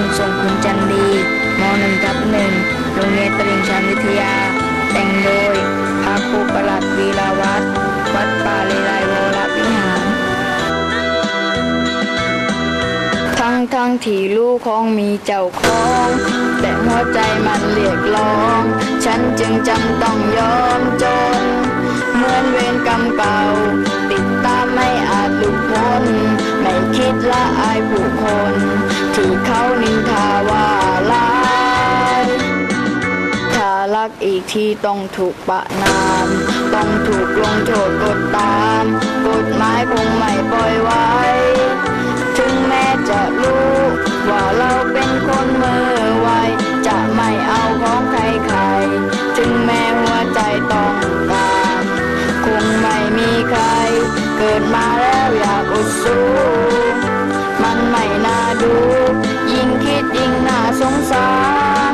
บุญส่งคุณจันดีมหนึ่งทับหนึ่งโรงเรียนตลิ่งชันวิทยา แต่งโดยพระครูประหลัดวีราวัฒวัดป่าเลไลวรวิหาร ทั้งทั้งที่ลูกของมีเจ้าของ แต่หัวใจมันเรียกร้อง ฉันจึงจำต้องยอมจน เหมือนเวรกรรมเก่า ติดตามไม่อาจหลุดพ้น คิดละอายผู้คนที่เขานินทาว่าร้ายถ้ารักอีกทีต้องถูกประนาม ต้องถูกลงโทษกดตาม กฎหมายคงไม่ปล่อยไว้ ถึงแม้จะรู้ ว่าเราเป็นคนเมื่อไว เกิดมาแล้วอยากอดสูมันไม่น่าดู ยิ่งคิดยิ่งน่าสงสาร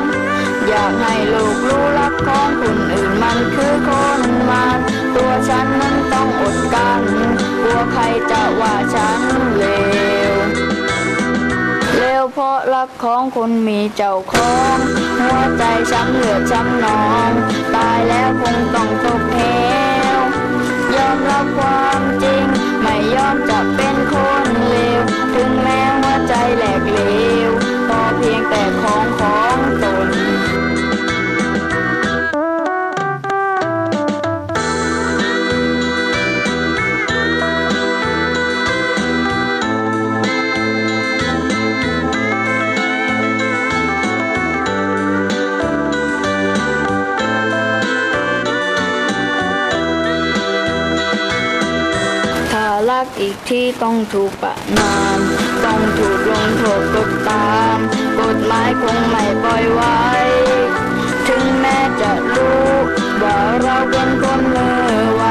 อยากให้ลูกรู้รักของคนอื่นมันคือคนมันตัวฉันนั้นต้องอดกันกลัวใครจะว่าฉันเลวเลวเพราะรักของคนมีเจ้าของหัวใจช้ำเหลือช้ำนอง ตายแล้วคงต้องตกเหว อมรับความจริง ไม่ยอมจะเป็นคนเลว ถึงแม้ว่าใจแหลกเหลวพอเพียงแต่ของขอ ที่ต้องถูกประนาม ต้องถูกลงโทษกดตาม กฎหมายคงไม่ปล่อยไว้ ถึงแม้จะรู้ว่าเราเป็นคนมือไว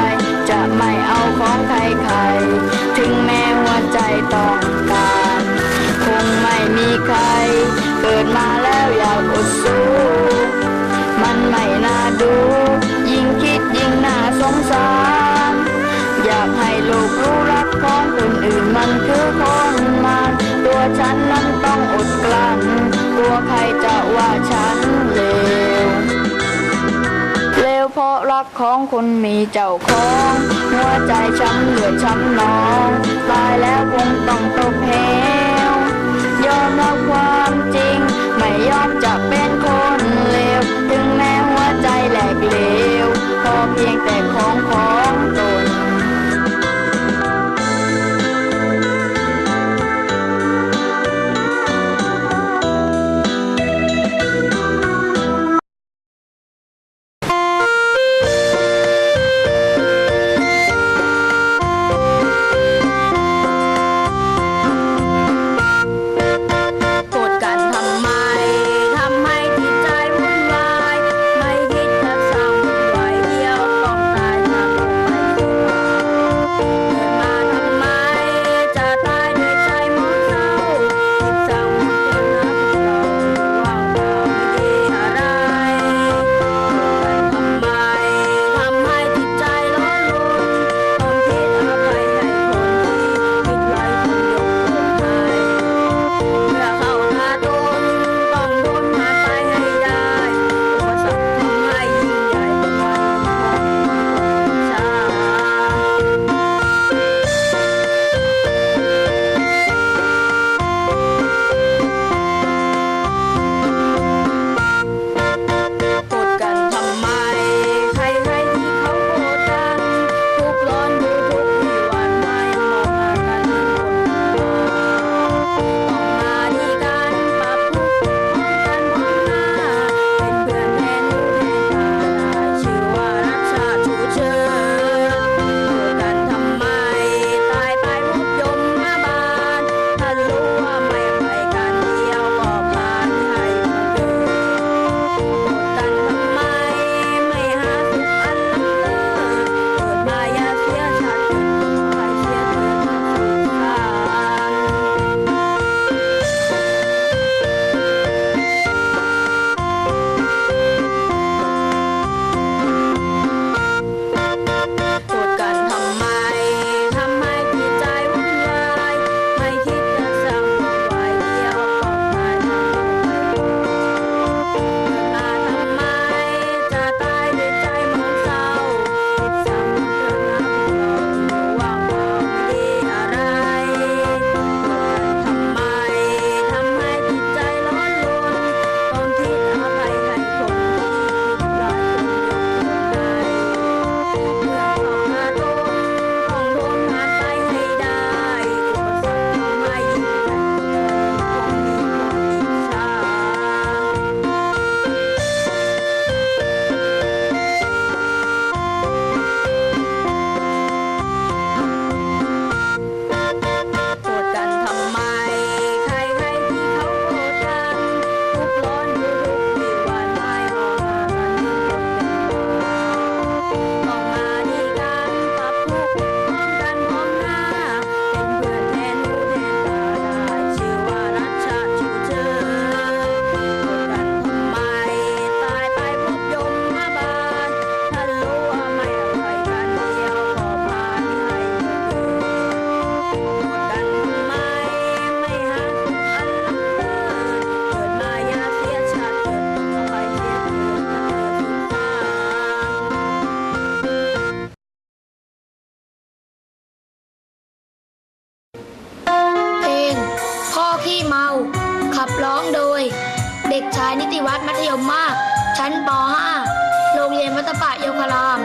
จะไม่เอาของใครๆถึงแม้หัวใจต้องการ คงไม่มีใคร เกิดมาแล้วอยากอดสู้ มันไม่น่าดู ยิ่งคิดยิ่งน่าสงสาร อยากให้ลูกรู้ ของคนอื่นมันคือคนมัน ตัวฉันนั้นต้องอดกลั้นกลัวใครจะว่าฉันเลวเลวเพราะรักของคนมีเจ้าของ หัวใจช้ำเหลือช้ำนองตายแล้วคงต้องตกเหวยอมรับความจริง ไม่ยอมจะเป็นคนเลวถึงแม้หัวใจแหลกเลวพอเพียงแต่ของของตนายนิติวัฒน์มัธยมมาก ชั้นป .5 โรงเรียนวัตะปะเยาราม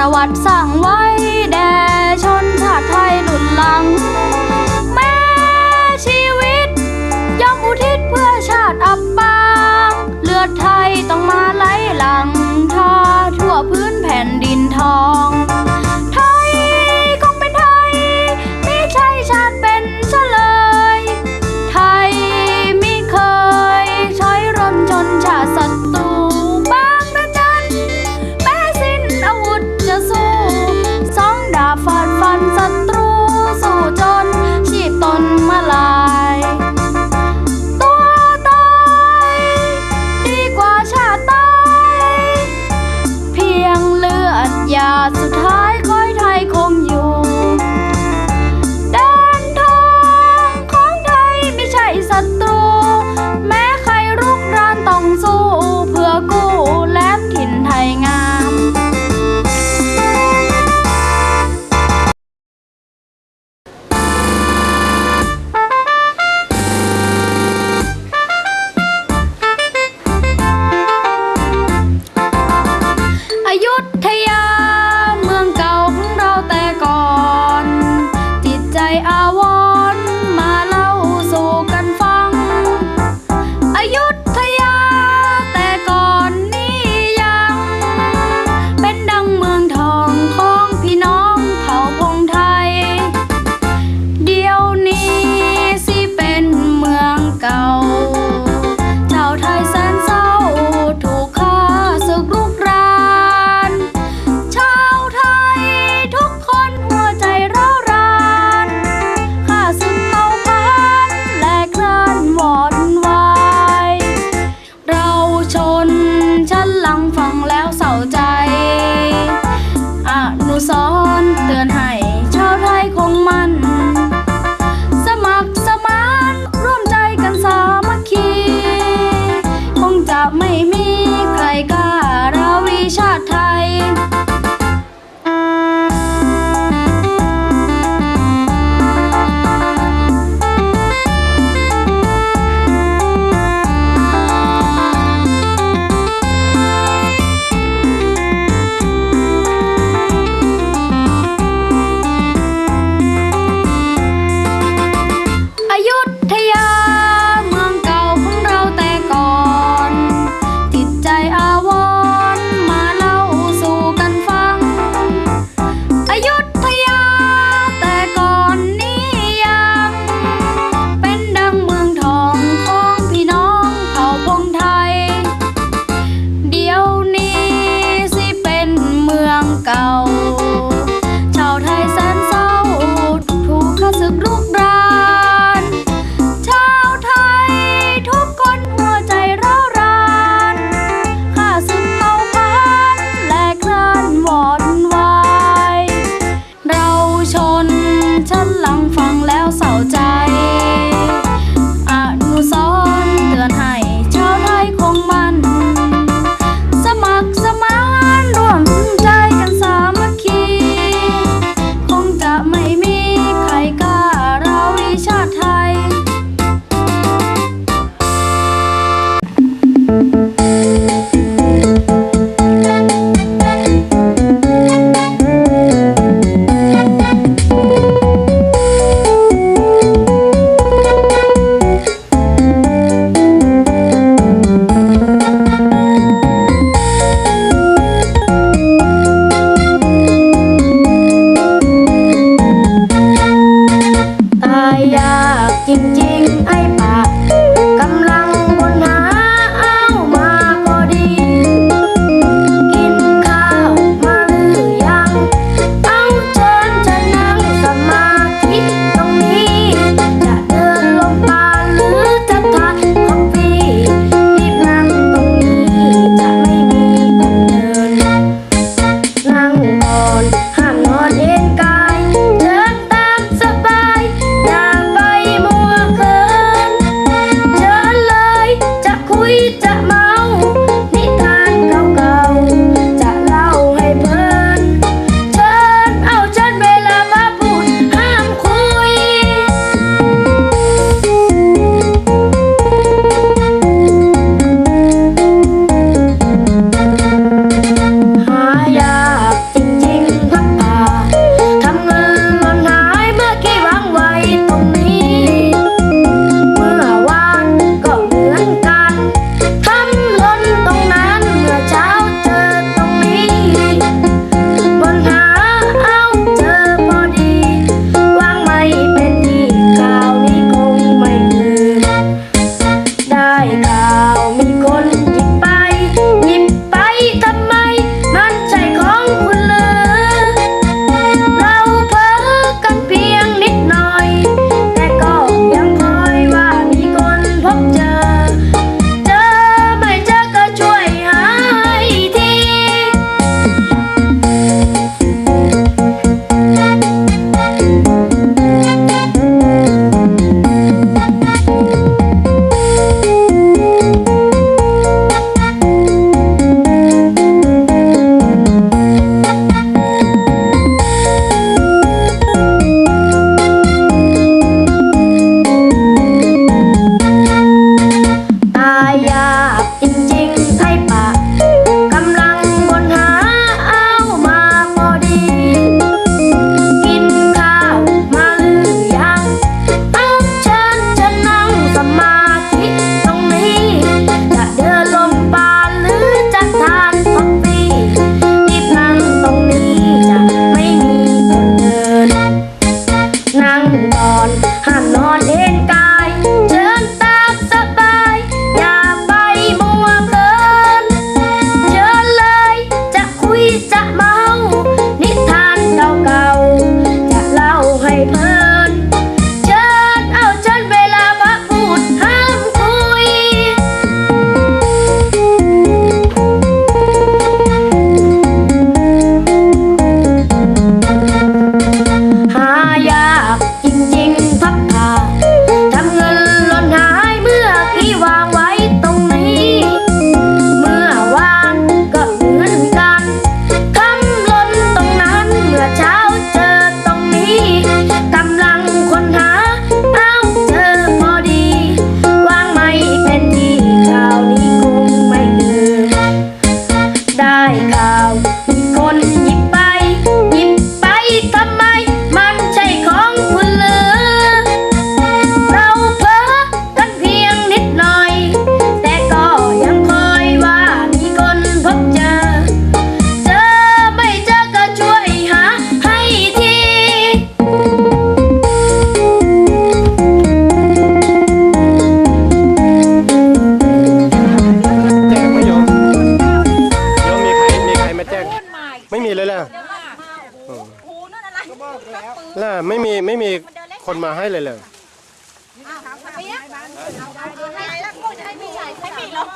ประวัติสั่งไว้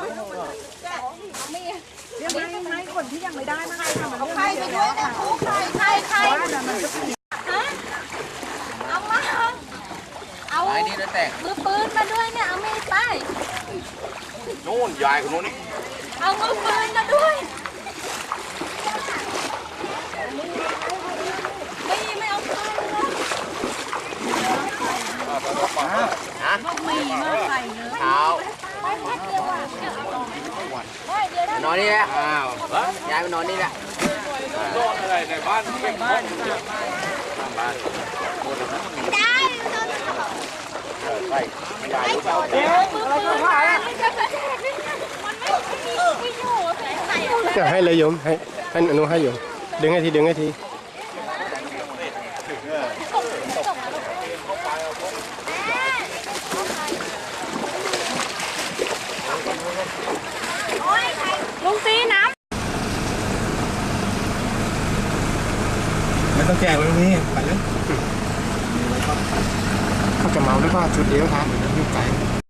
เรียกไม่ไม่คนที่ยังไม่ได้มาใครทำเอาใครไปด้วยนะครูใครใครใครฮะเอามาเอาไอ้นี่ด้วยแต่งมือปืนมาด้วยเนี่ยเอามีไปโน่นยายคนนู้นนี่เอามือปืนมาด้วยไม่ไม่เอาปืนเลยฮะมีมาใส่เลย เท้าไปแพ็คเดียวอะได้เดียวได้นอนนี่แหละอ้าวยายไปนอนนี่แหละนอนอะไรในบ้านเก็บบ้านบ้านหมดแล้วนะใช่ยายรู้เปล่ามือปืนมันจะกระแทกนี่มันไม่มีไม่อยู่ไหนใส่อะไรจะให้เลยโยมให้ให้อนุให้โยมดึงให้ทีดึงให้ที ลุงซีน้ ไม่ต้อง แจกเลยตรงนี้ไปเลยเขาจะเมาหรือเปล่าชุดเดียวครับยุ่งไก่